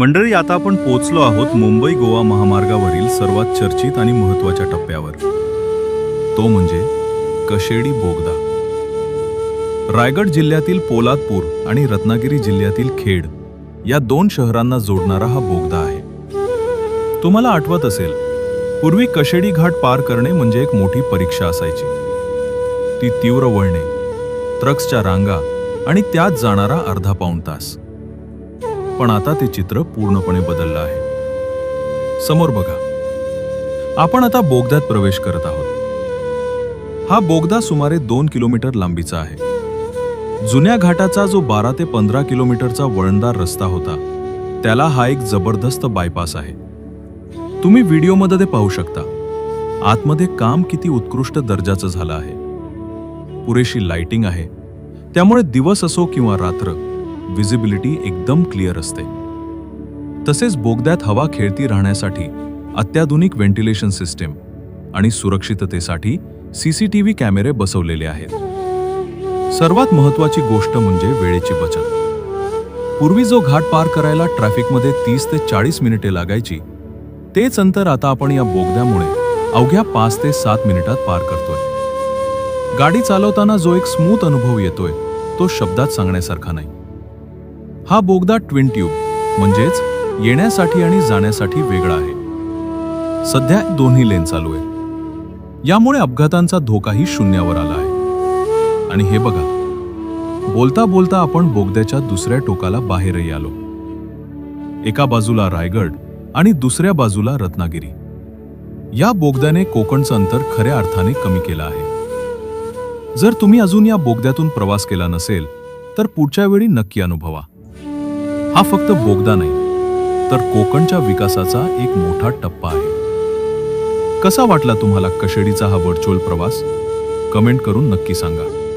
मंडळी आता आपण पोचलो आहोत मुंबई गोवा महामार्गावरील सर्वात चर्चित आणि महत्त्वाच्या टप्प्यावर. तो म्हणजे कशेडी बोगदा. रायगड जिल्ह्यातील पोलादपूर आणि रत्नागिरी जिल्ह्यातील खेड या दोन शहरांना जोडणारा हा बोगदा आहे. तुम्हाला आठवत असेल पूर्वी कशेडी घाट पार करणे म्हणजे एक मोठी परीक्षा असायची. ती तीव्र वळणे ट्रक्सच्या रांगा आणि त्यात जाणारा अर्धा पाऊण तास. पण आता ते चित्र पूर्णपणे बदललं आहे. समोर बघा. आपण आता बोगद्यात प्रवेश करत आहोत. हा बोगदा सुमारे दोन किलोमीटर लांबीचा आहे. जुन्या घाटाचा जो बारा ते पंधरा किलोमीटरचा वळणदार रस्ता होता त्याला हा एक जबरदस्त बायपास आहे. तुम्ही व्हिडिओमध्ये ते पाहू शकता. आतमध्ये काम किती उत्कृष्ट दर्जाचं झालं आहे. पुरेशी लाइटिंग आहे. त्यामुळे दिवस असो किंवा रात्र विजिबिलिटी एकदम क्लिअर असते. तसेच बोगद्यात हवा खेळती राहण्यासाठी अत्याधुनिक व्हेंटिलेशन सिस्टीम आणि सुरक्षिततेसाठी सीसीटीव्ही कॅमेरे बसवलेले आहेत. सर्वात महत्वाची गोष्ट म्हणजे वेळेची बचत. पूर्वी जो घाट पार करायला ट्रॅफिकमध्ये तीस ते चाळीस मिनिटे लागायची तेच अंतर आता आपण या बोगद्यामुळे अवघ्या पाच ते सात मिनिटात पार करतोय. गाडी चालवताना जो एक स्मूथ अनुभव येतोय तो शब्दात सांगण्यासारखा नाही. हा बोगदा ट्विन ट्यूब म्हणजेच येण्यासाठी आणि जाण्यासाठी वेगळा आहे. सध्या दोन्ही लेन चालू आहे. यामुळे अपघातांचा धोकाही शून्यावर आला आहे. आणि हे बघा बोलता बोलता आपण बोगद्याच्या दुसऱ्या टोकाला बाहेरही आलो. एका बाजूला रायगड आणि दुसऱ्या बाजूला रत्नागिरी. या बोगद्याने कोकणचं अंतर खऱ्या अर्थाने कमी केलं आहे. जर तुम्ही अजून या बोगद्यातून प्रवास केला नसेल तर पुढच्या वेळी नक्की अनुभवा. हा फक्त बोगदा नाही तर कोकणच्या विकासाचा एक मोठा टप्पा आहे. कसा वाटला तुम्हाला कशेडीचा हा व्हर्च्युअल प्रवास? कमेंट करून नक्की सांगा.